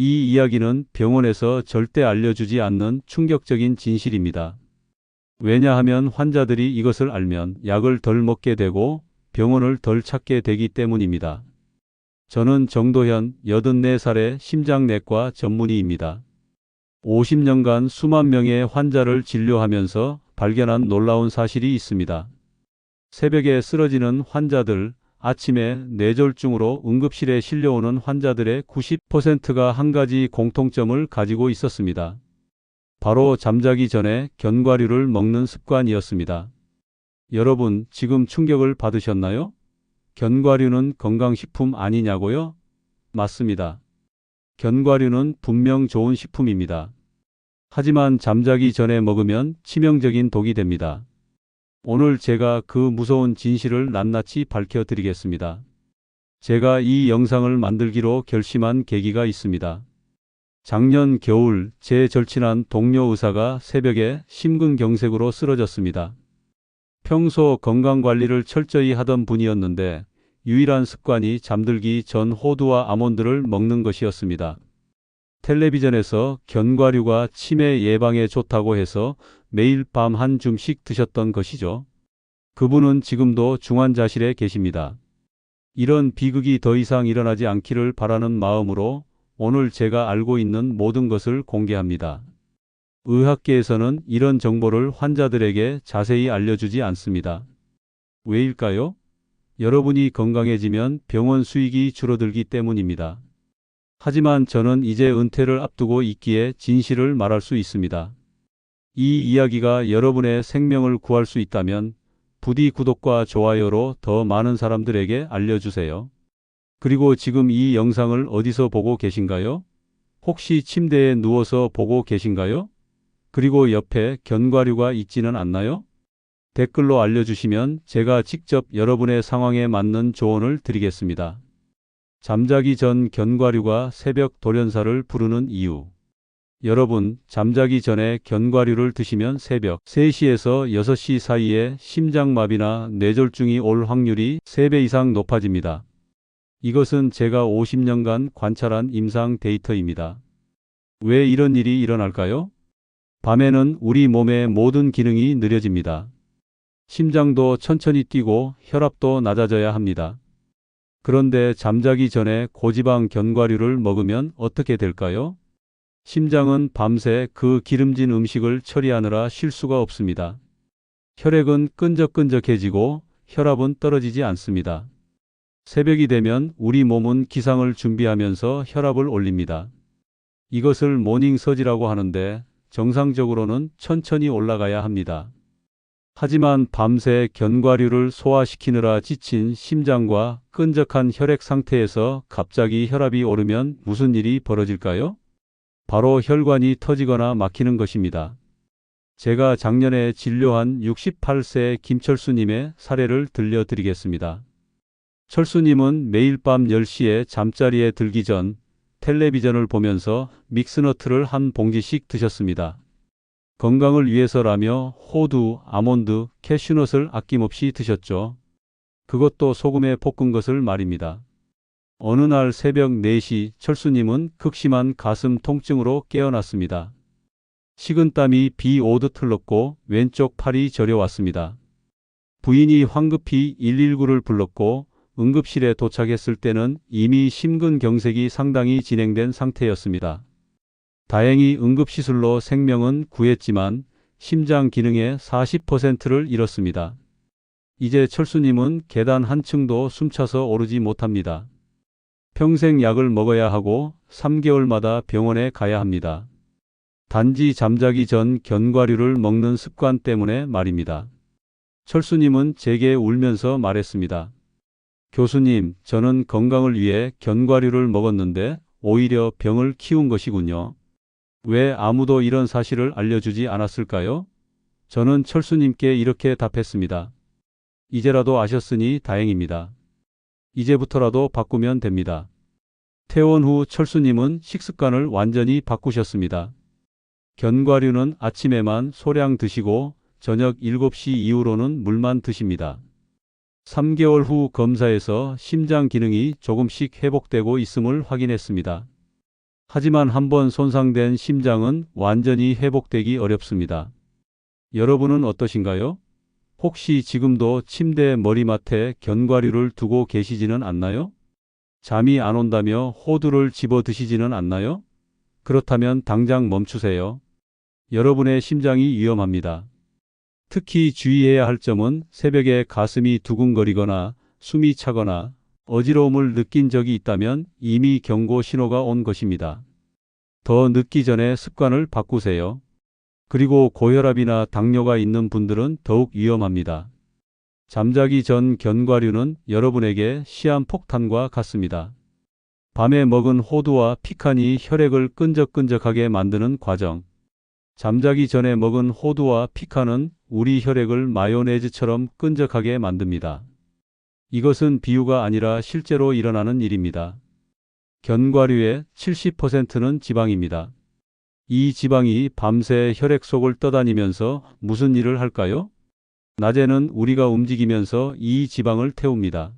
이 이야기는 병원에서 절대 알려주지 않는 충격적인 진실입니다. 왜냐하면 환자들이 이것을 알면 약을 덜 먹게 되고 병원을 덜 찾게 되기 때문입니다. 저는 정도현 84살의 심장내과 전문의입니다. 50년간 수만 명의 환자를 진료하면서 발견한 놀라운 사실이 있습니다. 새벽에 쓰러지는 환자들, 아침에 뇌졸중으로 응급실에 실려오는 환자들의 90%가 한 가지 공통점을 가지고 있었습니다. 바로 잠자기 전에 견과류를 먹는 습관이었습니다. 여러분, 지금 충격을 받으셨나요? 견과류는 건강식품 아니냐고요? 맞습니다. 견과류는 분명 좋은 식품입니다. 하지만 잠자기 전에 먹으면 치명적인 독이 됩니다. 오늘 제가 그 무서운 진실을 낱낱이 밝혀드리겠습니다. 제가 이 영상을 만들기로 결심한 계기가 있습니다. 작년 겨울 제 절친한 동료 의사가 새벽에 심근경색으로 쓰러졌습니다. 평소 건강관리를 철저히 하던 분이었는데 유일한 습관이 잠들기 전 호두와 아몬드를 먹는 것이었습니다. 텔레비전에서 견과류가 치매 예방에 좋다고 해서 매일 밤 한 줌씩 드셨던 것이죠. 그분은 지금도 중환자실에 계십니다. 이런 비극이 더 이상 일어나지 않기를 바라는 마음으로 오늘 제가 알고 있는 모든 것을 공개합니다. 의학계에서는 이런 정보를 환자들에게 자세히 알려주지 않습니다. 왜일까요? 여러분이 건강해지면 병원 수익이 줄어들기 때문입니다. 하지만 저는 이제 은퇴를 앞두고 있기에 진실을 말할 수 있습니다. 이 이야기가 여러분의 생명을 구할 수 있다면 부디 구독과 좋아요로 더 많은 사람들에게 알려주세요. 그리고 지금 이 영상을 어디서 보고 계신가요? 혹시 침대에 누워서 보고 계신가요? 그리고 옆에 견과류가 있지는 않나요? 댓글로 알려주시면 제가 직접 여러분의 상황에 맞는 조언을 드리겠습니다. 잠자기 전 견과류가 새벽 돌연사를 부르는 이유. 여러분, 잠자기 전에 견과류를 드시면 새벽 3시에서 6시 사이에 심장마비나 뇌졸중이 올 확률이 3배 이상 높아집니다. 이것은 제가 50년간 관찰한 임상 데이터입니다. 왜 이런 일이 일어날까요? 밤에는 우리 몸의 모든 기능이 느려집니다. 심장도 천천히 뛰고 혈압도 낮아져야 합니다. 그런데 잠자기 전에 고지방 견과류를 먹으면 어떻게 될까요? 심장은 밤새 그 기름진 음식을 처리하느라 쉴 수가 없습니다. 혈액은 끈적끈적해지고 혈압은 떨어지지 않습니다. 새벽이 되면 우리 몸은 기상을 준비하면서 혈압을 올립니다. 이것을 모닝서지라고 하는데 정상적으로는 천천히 올라가야 합니다. 하지만 밤새 견과류를 소화시키느라 지친 심장과 끈적한 혈액 상태에서 갑자기 혈압이 오르면 무슨 일이 벌어질까요? 바로 혈관이 터지거나 막히는 것입니다. 제가 작년에 진료한 68세 김철수님의 사례를 들려드리겠습니다. 철수님은 매일 밤 10시에 잠자리에 들기 전 텔레비전을 보면서 믹스너트를 한 봉지씩 드셨습니다. 건강을 위해서라며 호두, 아몬드, 캐슈넛을 아낌없이 드셨죠. 그것도 소금에 볶은 것을 말입니다. 어느 날 새벽 4시 철수님은 극심한 가슴 통증으로 깨어났습니다. 식은땀이 비 오듯 흘렀고 왼쪽 팔이 저려왔습니다. 부인이 황급히 119를 불렀고 응급실에 도착했을 때는 이미 심근경색이 상당히 진행된 상태였습니다. 다행히 응급시술로 생명은 구했지만 심장 기능의 40%를 잃었습니다. 이제 철수님은 계단 한 층도 숨차서 오르지 못합니다. 평생 약을 먹어야 하고 3개월마다 병원에 가야 합니다. 단지 잠자기 전 견과류를 먹는 습관 때문에 말입니다. 철수님은 제게 울면서 말했습니다. 교수님, 저는 건강을 위해 견과류를 먹었는데 오히려 병을 키운 것이군요. 왜 아무도 이런 사실을 알려주지 않았을까요? 저는 철수님께 이렇게 답했습니다. 이제라도 아셨으니 다행입니다. 이제부터라도 바꾸면 됩니다. 퇴원 후 철수님은 식습관을 완전히 바꾸셨습니다. 견과류는 아침에만 소량 드시고 저녁 7시 이후로는 물만 드십니다. 3개월 후 검사에서 심장 기능이 조금씩 회복되고 있음을 확인했습니다. 하지만 한번 손상된 심장은 완전히 회복되기 어렵습니다. 여러분은 어떠신가요? 혹시 지금도 침대 머리맡에 견과류를 두고 계시지는 않나요? 잠이 안 온다며 호두를 집어 드시지는 않나요? 그렇다면 당장 멈추세요. 여러분의 심장이 위험합니다. 특히 주의해야 할 점은 새벽에 가슴이 두근거리거나 숨이 차거나 어지러움을 느낀 적이 있다면 이미 경고 신호가 온 것입니다. 더 늦기 전에 습관을 바꾸세요. 그리고 고혈압이나 당뇨가 있는 분들은 더욱 위험합니다. 잠자기 전 견과류는 여러분에게 시한폭탄과 같습니다. 밤에 먹은 호두와 피칸이 혈액을 끈적끈적하게 만드는 과정. 잠자기 전에 먹은 호두와 피칸은 우리 혈액을 마요네즈처럼 끈적하게 만듭니다. 이것은 비유가 아니라 실제로 일어나는 일입니다. 견과류의 70%는 지방입니다. 이 지방이 밤새 혈액 속을 떠다니면서 무슨 일을 할까요? 낮에는 우리가 움직이면서 이 지방을 태웁니다.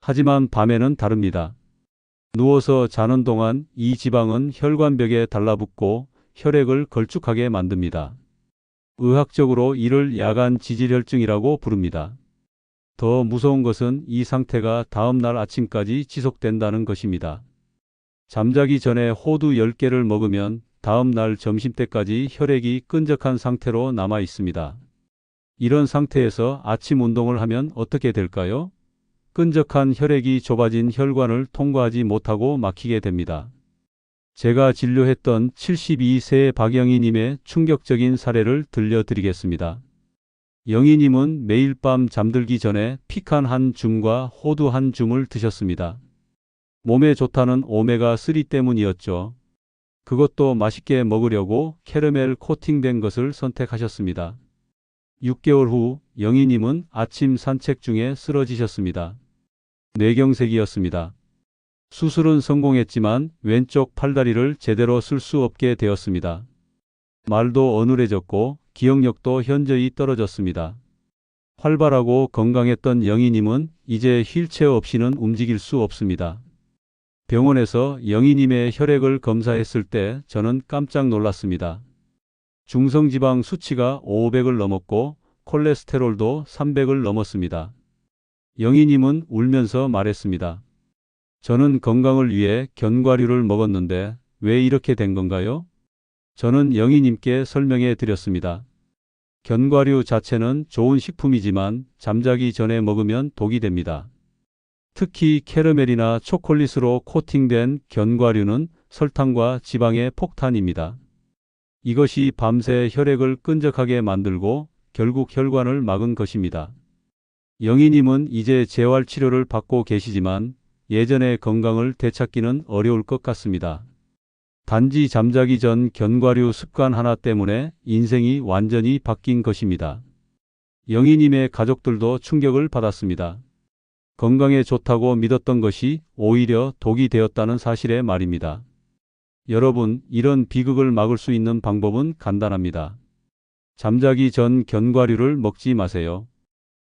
하지만 밤에는 다릅니다. 누워서 자는 동안 이 지방은 혈관벽에 달라붙고 혈액을 걸쭉하게 만듭니다. 의학적으로 이를 야간 지질혈증이라고 부릅니다. 더 무서운 것은 이 상태가 다음 날 아침까지 지속된다는 것입니다. 잠자기 전에 호두 10개를 먹으면 다음 날 점심때까지 혈액이 끈적한 상태로 남아 있습니다. 이런 상태에서 아침 운동을 하면 어떻게 될까요? 끈적한 혈액이 좁아진 혈관을 통과하지 못하고 막히게 됩니다. 제가 진료했던 72세 박영희님의 충격적인 사례를 들려드리겠습니다. 영희님은 매일 밤 잠들기 전에 피칸 한 줌과 호두 한 줌을 드셨습니다. 몸에 좋다는 오메가3 때문이었죠. 그것도 맛있게 먹으려고 캐러멜 코팅된 것을 선택하셨습니다. 6개월 후 영희님은 아침 산책 중에 쓰러지셨습니다. 뇌경색이었습니다. 수술은 성공했지만 왼쪽 팔다리를 제대로 쓸 수 없게 되었습니다. 말도 어눌해졌고 기억력도 현저히 떨어졌습니다. 활발하고 건강했던 영희님은 이제 휠체어 없이는 움직일 수 없습니다. 병원에서 영희님의 혈액을 검사했을 때 저는 깜짝 놀랐습니다. 중성지방 수치가 500을 넘었고 콜레스테롤도 300을 넘었습니다. 영희님은 울면서 말했습니다. 저는 건강을 위해 견과류를 먹었는데 왜 이렇게 된 건가요? 저는 영희님께 설명해 드렸습니다. 견과류 자체는 좋은 식품이지만 잠자기 전에 먹으면 독이 됩니다. 특히 캐러멜이나 초콜릿으로 코팅된 견과류는 설탕과 지방의 폭탄입니다. 이것이 밤새 혈액을 끈적하게 만들고 결국 혈관을 막은 것입니다. 영희님은 이제 재활 치료를 받고 계시지만 예전의 건강을 되찾기는 어려울 것 같습니다. 단지 잠자기 전 견과류 습관 하나 때문에 인생이 완전히 바뀐 것입니다. 영희님의 가족들도 충격을 받았습니다. 건강에 좋다고 믿었던 것이 오히려 독이 되었다는 사실에 말입니다. 여러분, 이런 비극을 막을 수 있는 방법은 간단합니다. 잠자기 전 견과류를 먹지 마세요.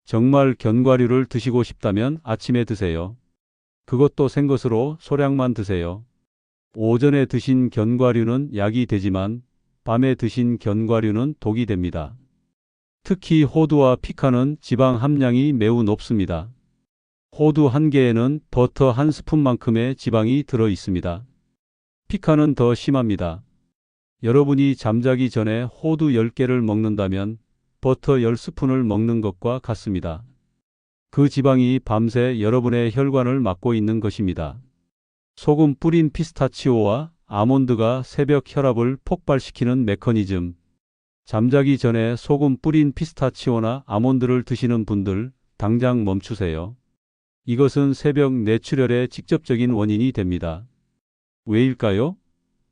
정말 견과류를 드시고 싶다면 아침에 드세요. 그것도 생것으로 소량만 드세요. 오전에 드신 견과류는 약이 되지만 밤에 드신 견과류는 독이 됩니다. 특히 호두와 피카는 지방 함량이 매우 높습니다. 호두 한 개에는 버터 한 스푼만큼의 지방이 들어 있습니다. 피카는 더 심합니다. 여러분이 잠자기 전에 호두 10개를 먹는다면 버터 10스푼을 먹는 것과 같습니다. 그 지방이 밤새 여러분의 혈관을 막고 있는 것입니다. 소금 뿌린 피스타치오와 아몬드가 새벽 혈압을 폭발시키는 메커니즘. 잠자기 전에 소금 뿌린 피스타치오나 아몬드를 드시는 분들 당장 멈추세요. 이것은 새벽 뇌출혈의 직접적인 원인이 됩니다. 왜일까요?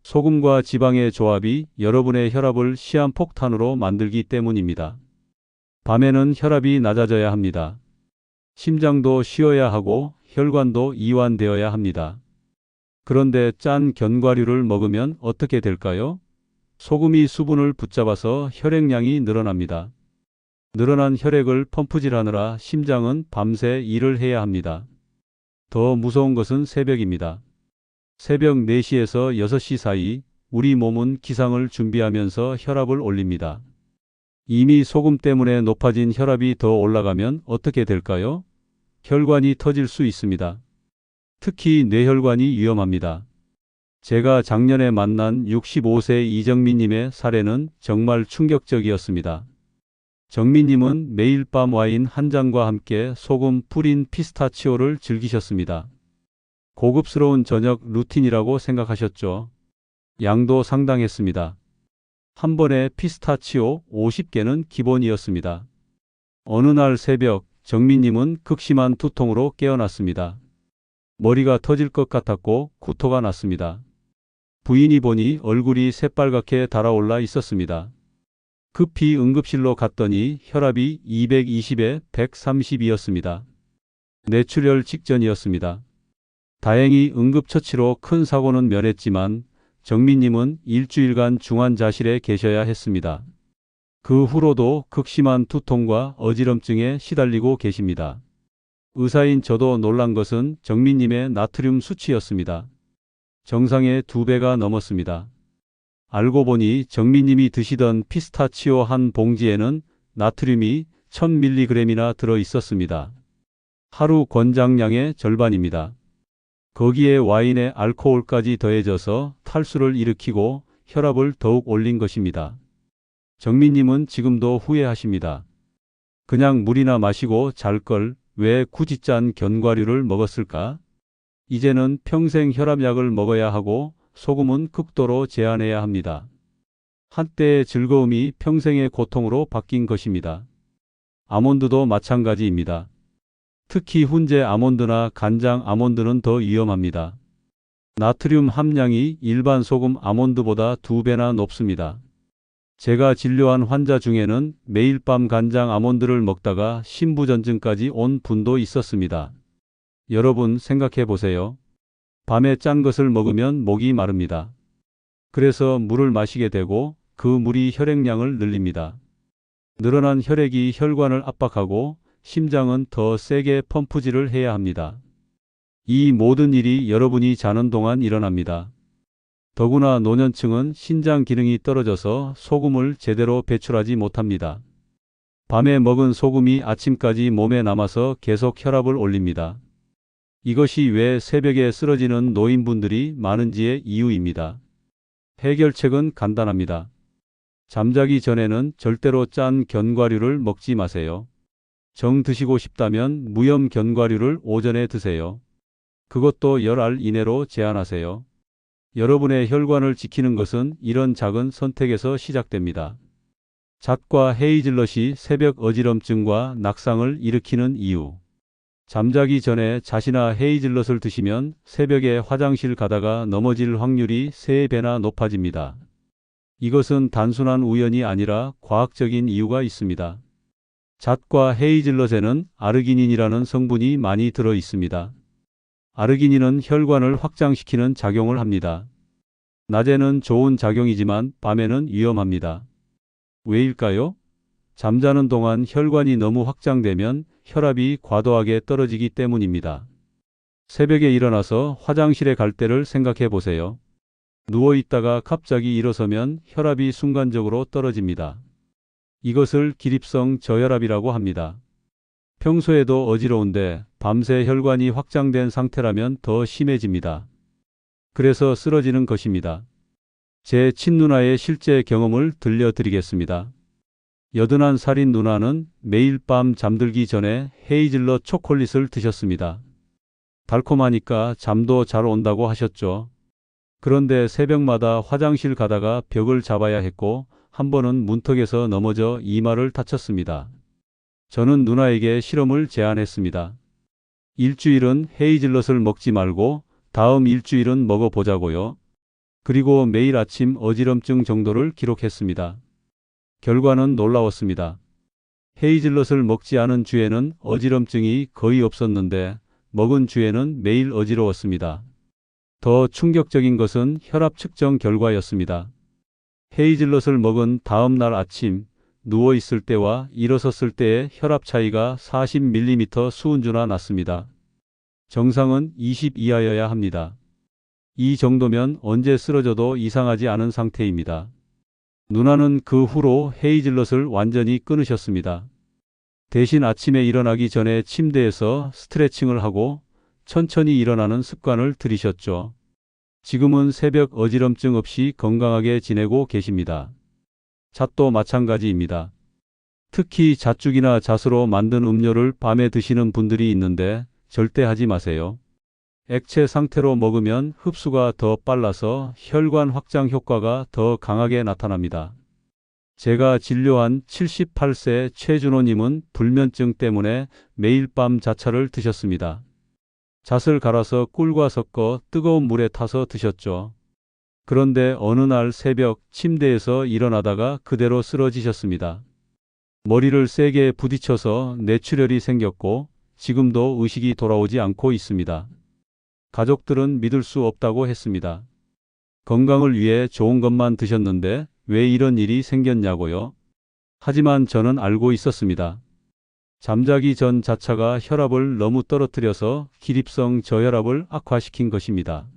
소금과 지방의 조합이 여러분의 혈압을 시한폭탄으로 만들기 때문입니다. 밤에는 혈압이 낮아져야 합니다. 심장도 쉬어야 하고 혈관도 이완되어야 합니다. 그런데 짠 견과류를 먹으면 어떻게 될까요? 소금이 수분을 붙잡아서 혈액량이 늘어납니다. 늘어난 혈액을 펌프질하느라 심장은 밤새 일을 해야 합니다. 더 무서운 것은 새벽입니다. 새벽 4시에서 6시 사이 우리 몸은 기상을 준비하면서 혈압을 올립니다. 이미 소금 때문에 높아진 혈압이 더 올라가면 어떻게 될까요? 혈관이 터질 수 있습니다. 특히 뇌혈관이 위험합니다. 제가 작년에 만난 65세 이정민님의 사례는 정말 충격적이었습니다. 정민님은 매일 밤 와인 한 잔과 함께 소금 뿌린 피스타치오를 즐기셨습니다. 고급스러운 저녁 루틴이라고 생각하셨죠. 양도 상당했습니다. 한 번에 피스타치오 50개는 기본이었습니다. 어느 날 새벽 정민님은 극심한 두통으로 깨어났습니다. 머리가 터질 것 같았고 구토가 났습니다. 부인이 보니 얼굴이 새빨갛게 달아올라 있었습니다. 급히 응급실로 갔더니 혈압이 220에 130이었습니다. 뇌출혈 직전이었습니다. 다행히 응급처치로 큰 사고는 면했지만 정민님은 일주일간 중환자실에 계셔야 했습니다. 그 후로도 극심한 두통과 어지럼증에 시달리고 계십니다. 의사인 저도 놀란 것은 정민님의 나트륨 수치였습니다. 정상의 두 배가 넘었습니다. 알고 보니 정민님이 드시던 피스타치오 한 봉지에는 나트륨이 1000mg이나 들어 있었습니다. 하루 권장량의 절반입니다. 거기에 와인에 알코올까지 더해져서 탈수를 일으키고 혈압을 더욱 올린 것입니다. 정민님은 지금도 후회하십니다. 그냥 물이나 마시고 잘 걸 왜 굳이 짠 견과류를 먹었을까? 이제는 평생 혈압약을 먹어야 하고 소금은 극도로 제한해야 합니다. 한때의 즐거움이 평생의 고통으로 바뀐 것입니다. 아몬드도 마찬가지입니다. 특히 훈제 아몬드나 간장 아몬드는 더 위험합니다. 나트륨 함량이 일반 소금 아몬드보다 두 배나 높습니다. 제가 진료한 환자 중에는 매일 밤 간장 아몬드를 먹다가 신부전증까지 온 분도 있었습니다. 여러분 생각해 보세요. 밤에 짠 것을 먹으면 목이 마릅니다. 그래서 물을 마시게 되고 그 물이 혈액량을 늘립니다. 늘어난 혈액이 혈관을 압박하고 심장은 더 세게 펌프질을 해야 합니다. 이 모든 일이 여러분이 자는 동안 일어납니다. 더구나 노년층은 신장 기능이 떨어져서 소금을 제대로 배출하지 못합니다. 밤에 먹은 소금이 아침까지 몸에 남아서 계속 혈압을 올립니다. 이것이 왜 새벽에 쓰러지는 노인분들이 많은지의 이유입니다. 해결책은 간단합니다. 잠자기 전에는 절대로 짠 견과류를 먹지 마세요. 정 드시고 싶다면 무염 견과류를 오전에 드세요. 그것도 열알 이내로 제한하세요. 여러분의 혈관을 지키는 것은 이런 작은 선택에서 시작됩니다. 잣과 헤이즐넛이 새벽 어지럼증과 낙상을 일으키는 이유. 잠자기 전에 잣이나 헤이즐넛을 드시면 새벽에 화장실 가다가 넘어질 확률이 3배나 높아집니다. 이것은 단순한 우연이 아니라 과학적인 이유가 있습니다. 잣과 헤이즐넛에는 아르기닌이라는 성분이 많이 들어 있습니다. 아르기닌은 혈관을 확장시키는 작용을 합니다. 낮에는 좋은 작용이지만 밤에는 위험합니다. 왜일까요? 잠자는 동안 혈관이 너무 확장되면 혈압이 과도하게 떨어지기 때문입니다. 새벽에 일어나서 화장실에 갈 때를 생각해 보세요. 누워 있다가 갑자기 일어서면 혈압이 순간적으로 떨어집니다. 이것을 기립성 저혈압이라고 합니다. 평소에도 어지러운데 밤새 혈관이 확장된 상태라면 더 심해집니다. 그래서 쓰러지는 것입니다. 제 친누나의 실제 경험을 들려드리겠습니다. 여든한 살인 누나는 매일 밤 잠들기 전에 헤이즐넛 초콜릿을 드셨습니다. 달콤하니까 잠도 잘 온다고 하셨죠. 그런데 새벽마다 화장실 가다가 벽을 잡아야 했고 한 번은 문턱에서 넘어져 이마를 다쳤습니다. 저는 누나에게 실험을 제안했습니다. 일주일은 헤이즐넛을 먹지 말고 다음 일주일은 먹어보자고요. 그리고 매일 아침 어지럼증 정도를 기록했습니다. 결과는 놀라웠습니다. 헤이즐넛을 먹지 않은 주에는 어지럼증이 거의 없었는데 먹은 주에는 매일 어지러웠습니다. 더 충격적인 것은 혈압 측정 결과였습니다. 헤이즐넛을 먹은 다음 날 아침 누워 있을 때와 일어섰을 때의 혈압 차이가 40mm 수은주나 났습니다. 정상은 20 이하여야 합니다. 이 정도면 언제 쓰러져도 이상하지 않은 상태입니다. 누나는 그 후로 헤이즐넛을 완전히 끊으셨습니다. 대신 아침에 일어나기 전에 침대에서 스트레칭을 하고 천천히 일어나는 습관을 들이셨죠. 지금은 새벽 어지럼증 없이 건강하게 지내고 계십니다. 잣도 마찬가지입니다. 특히 잣죽이나 잣으로 만든 음료를 밤에 드시는 분들이 있는데 절대 하지 마세요. 액체 상태로 먹으면 흡수가 더 빨라서 혈관 확장 효과가 더 강하게 나타납니다. 제가 진료한 78세 최준호님은 불면증 때문에 매일 밤 자차를 드셨습니다. 잣을 갈아서 꿀과 섞어 뜨거운 물에 타서 드셨죠. 그런데 어느 날 새벽 침대에서 일어나다가 그대로 쓰러지셨습니다. 머리를 세게 부딪혀서 뇌출혈이 생겼고 지금도 의식이 돌아오지 않고 있습니다. 가족들은 믿을 수 없다고 했습니다. 건강을 위해 좋은 것만 드셨는데 왜 이런 일이 생겼냐고요? 하지만 저는 알고 있었습니다. 잠자기 전 자차가 혈압을 너무 떨어뜨려서 기립성 저혈압을 악화시킨 것입니다.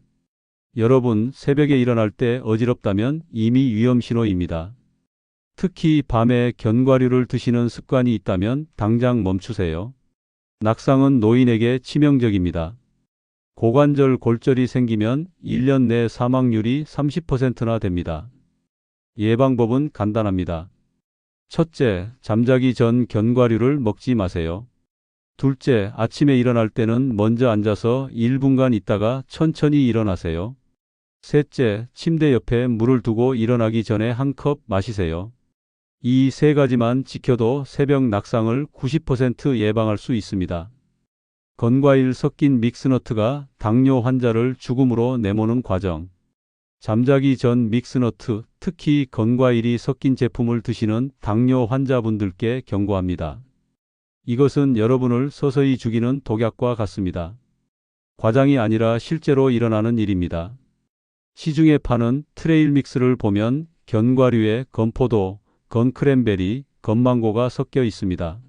여러분, 새벽에 일어날 때 어지럽다면 이미 위험 신호입니다. 특히 밤에 견과류를 드시는 습관이 있다면 당장 멈추세요. 낙상은 노인에게 치명적입니다. 고관절 골절이 생기면 1년 내 사망률이 30%나 됩니다. 예방법은 간단합니다. 첫째, 잠자기 전 견과류를 먹지 마세요. 둘째, 아침에 일어날 때는 먼저 앉아서 1분간 있다가 천천히 일어나세요. 셋째, 침대 옆에 물을 두고 일어나기 전에 한 컵 마시세요. 이 세 가지만 지켜도 새벽 낙상을 90% 예방할 수 있습니다. 건과일 섞인 믹스너트가 당뇨 환자를 죽음으로 내모는 과정. 잠자기 전 믹스너트, 특히 건과일이 섞인 제품을 드시는 당뇨 환자분들께 경고합니다. 이것은 여러분을 서서히 죽이는 독약과 같습니다. 과장이 아니라 실제로 일어나는 일입니다. 시중에 파는 트레일 믹스를 보면 견과류에 건포도, 건크랜베리, 건망고가 섞여 있습니다.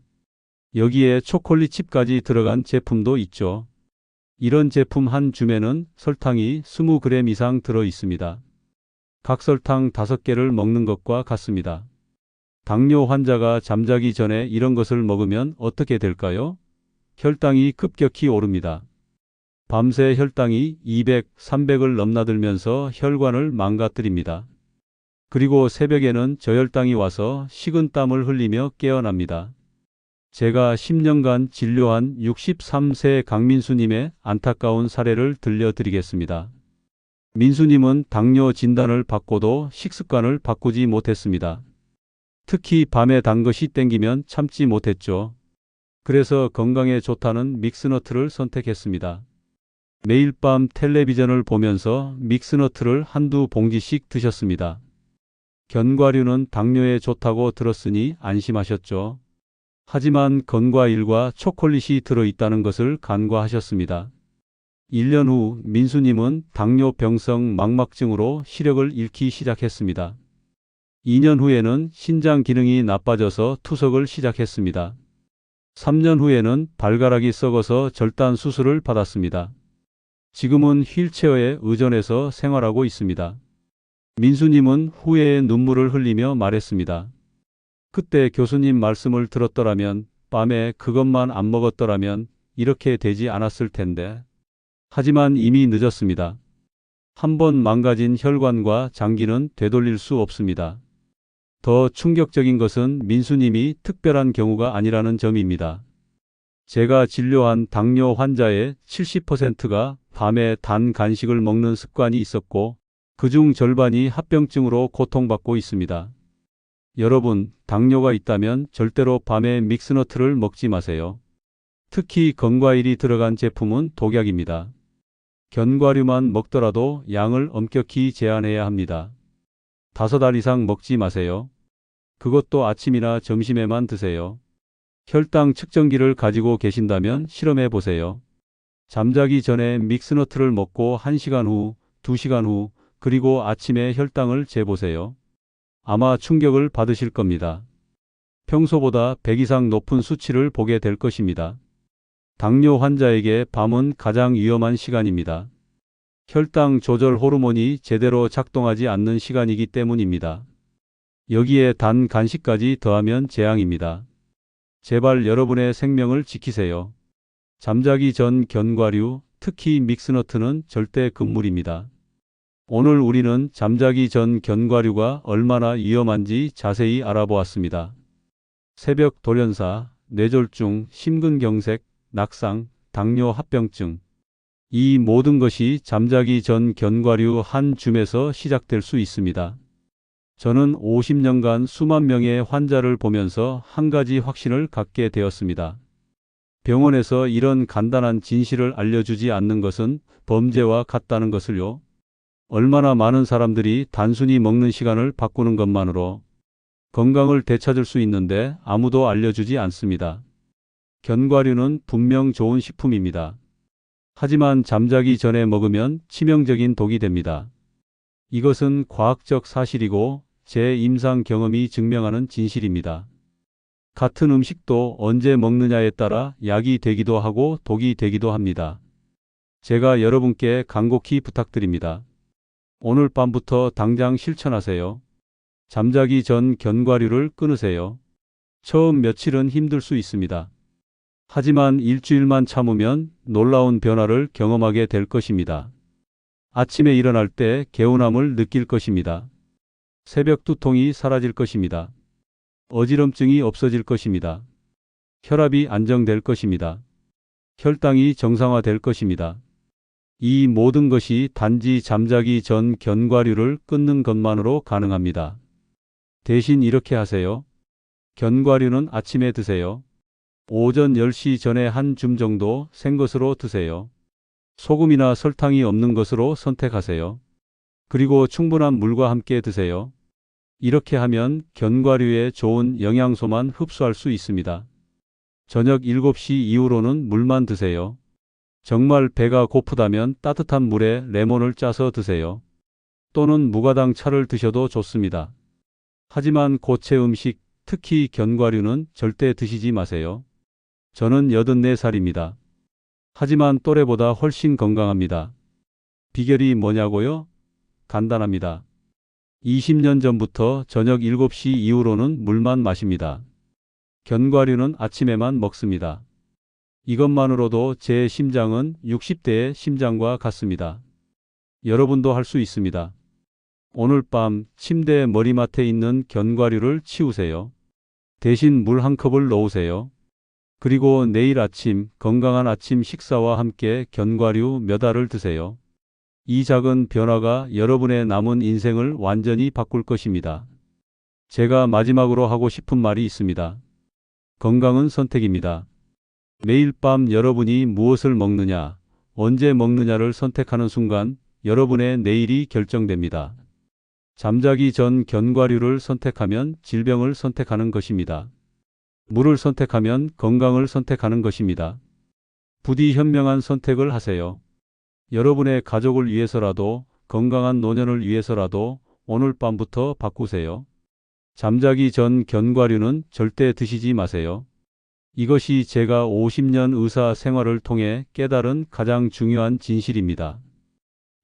여기에 초콜릿 칩까지 들어간 제품도 있죠. 이런 제품 한 줌에는 설탕이 20g 이상 들어 있습니다. 각설탕 5개를 먹는 것과 같습니다. 당뇨 환자가 잠자기 전에 이런 것을 먹으면 어떻게 될까요? 혈당이 급격히 오릅니다. 밤새 혈당이 200, 300을 넘나들면서 혈관을 망가뜨립니다. 그리고 새벽에는 저혈당이 와서 식은 땀을 흘리며 깨어납니다. 제가 10년간 진료한 63세 강민수님의 안타까운 사례를 들려드리겠습니다. 민수님은 당뇨 진단을 받고도 식습관을 바꾸지 못했습니다. 특히 밤에 단 것이 땡기면 참지 못했죠. 그래서 건강에 좋다는 믹스너트를 선택했습니다. 매일 밤 텔레비전을 보면서 믹스너트를 한두 봉지씩 드셨습니다. 견과류는 당뇨에 좋다고 들었으니 안심하셨죠. 하지만 건과 일과 초콜릿이 들어있다는 것을 간과하셨습니다. 1년 후 민수님은 당뇨병성 망막증으로 시력을 잃기 시작했습니다. 2년 후에는 신장 기능이 나빠져서 투석을 시작했습니다. 3년 후에는 발가락이 썩어서 절단 수술을 받았습니다. 지금은 휠체어에 의존해서 생활하고 있습니다. 민수님은 후회의 눈물을 흘리며 말했습니다. 그때 교수님 말씀을 들었더라면 밤에 그것만 안 먹었더라면 이렇게 되지 않았을 텐데. 하지만 이미 늦었습니다. 한 번 망가진 혈관과 장기는 되돌릴 수 없습니다. 더 충격적인 것은 민수님이 특별한 경우가 아니라는 점입니다. 제가 진료한 당뇨 환자의 70%가 밤에 단 간식을 먹는 습관이 있었고 그중 절반이 합병증으로 고통받고 있습니다. 여러분, 당뇨가 있다면 절대로 밤에 믹스너트를 먹지 마세요. 특히 건과일이 들어간 제품은 독약입니다. 견과류만 먹더라도 양을 엄격히 제한해야 합니다. 다섯 알 이상 먹지 마세요. 그것도 아침이나 점심에만 드세요. 혈당 측정기를 가지고 계신다면 실험해 보세요. 잠자기 전에 믹스너트를 먹고 1시간 후, 2시간 후, 그리고 아침에 혈당을 재보세요. 아마 충격을 받으실 겁니다. 평소보다 100 이상 높은 수치를 보게 될 것입니다. 당뇨 환자에게 밤은 가장 위험한 시간입니다. 혈당 조절 호르몬이 제대로 작동하지 않는 시간이기 때문입니다. 여기에 단 간식까지 더하면 재앙입니다. 제발 여러분의 생명을 지키세요. 잠자기 전 견과류, 특히 믹스너트는 절대 금물입니다. 오늘 우리는 잠자기 전 견과류가 얼마나 위험한지 자세히 알아보았습니다. 새벽 돌연사, 뇌졸중, 심근경색, 낙상, 당뇨 합병증. 이 모든 것이 잠자기 전 견과류 한 줌에서 시작될 수 있습니다. 저는 50년간 수만 명의 환자를 보면서 한 가지 확신을 갖게 되었습니다. 병원에서 이런 간단한 진실을 알려주지 않는 것은 범죄와 같다는 것을요. 얼마나 많은 사람들이 단순히 먹는 시간을 바꾸는 것만으로 건강을 되찾을 수 있는데 아무도 알려주지 않습니다. 견과류는 분명 좋은 식품입니다. 하지만 잠자기 전에 먹으면 치명적인 독이 됩니다. 이것은 과학적 사실이고 제 임상 경험이 증명하는 진실입니다. 같은 음식도 언제 먹느냐에 따라 약이 되기도 하고 독이 되기도 합니다. 제가 여러분께 간곡히 부탁드립니다. 오늘 밤부터 당장 실천하세요. 잠자기 전 견과류를 끊으세요. 처음 며칠은 힘들 수 있습니다. 하지만 일주일만 참으면 놀라운 변화를 경험하게 될 것입니다. 아침에 일어날 때 개운함을 느낄 것입니다. 새벽 두통이 사라질 것입니다. 어지럼증이 없어질 것입니다. 혈압이 안정될 것입니다. 혈당이 정상화될 것입니다. 이 모든 것이 단지 잠자기 전 견과류를 끊는 것만으로 가능합니다. 대신 이렇게 하세요. 견과류는 아침에 드세요. 오전 10시 전에 한 줌 정도 생것으로 드세요. 소금이나 설탕이 없는 것으로 선택하세요. 그리고 충분한 물과 함께 드세요. 이렇게 하면 견과류의 좋은 영양소만 흡수할 수 있습니다. 저녁 7시 이후로는 물만 드세요. 정말 배가 고프다면 따뜻한 물에 레몬을 짜서 드세요. 또는 무가당 차를 드셔도 좋습니다. 하지만 고체 음식, 특히 견과류는 절대 드시지 마세요. 저는 84살입니다. 하지만 또래보다 훨씬 건강합니다. 비결이 뭐냐고요? 간단합니다. 20년 전부터 저녁 7시 이후로는 물만 마십니다. 견과류는 아침에만 먹습니다. 이것만으로도 제 심장은 60대의 심장과 같습니다. 여러분도 할 수 있습니다. 오늘 밤 침대 머리맡에 있는 견과류를 치우세요. 대신 물 한 컵을 넣으세요. 그리고 내일 아침 건강한 아침 식사와 함께 견과류 몇 알을 드세요. 이 작은 변화가 여러분의 남은 인생을 완전히 바꿀 것입니다. 제가 마지막으로 하고 싶은 말이 있습니다. 건강은 선택입니다. 매일 밤 여러분이 무엇을 먹느냐, 언제 먹느냐를 선택하는 순간 여러분의 내일이 결정됩니다. 잠자기 전 견과류를 선택하면 질병을 선택하는 것입니다. 물을 선택하면 건강을 선택하는 것입니다. 부디 현명한 선택을 하세요. 여러분의 가족을 위해서라도 건강한 노년을 위해서라도 오늘 밤부터 바꾸세요. 잠자기 전 견과류는 절대 드시지 마세요. 이것이 제가 50년 의사 생활을 통해 깨달은 가장 중요한 진실입니다.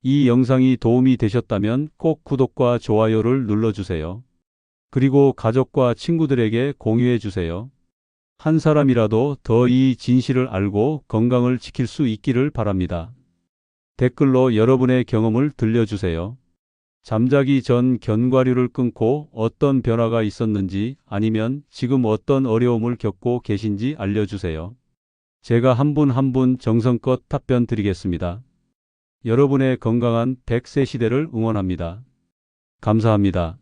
이 영상이 도움이 되셨다면 꼭 구독과 좋아요를 눌러주세요. 그리고 가족과 친구들에게 공유해 주세요. 한 사람이라도 더 이 진실을 알고 건강을 지킬 수 있기를 바랍니다. 댓글로 여러분의 경험을 들려주세요. 잠자기 전 견과류를 끊고 어떤 변화가 있었는지 아니면 지금 어떤 어려움을 겪고 계신지 알려주세요. 제가 한 분 한분 정성껏 답변 드리겠습니다. 여러분의 건강한 100세 시대를 응원합니다. 감사합니다.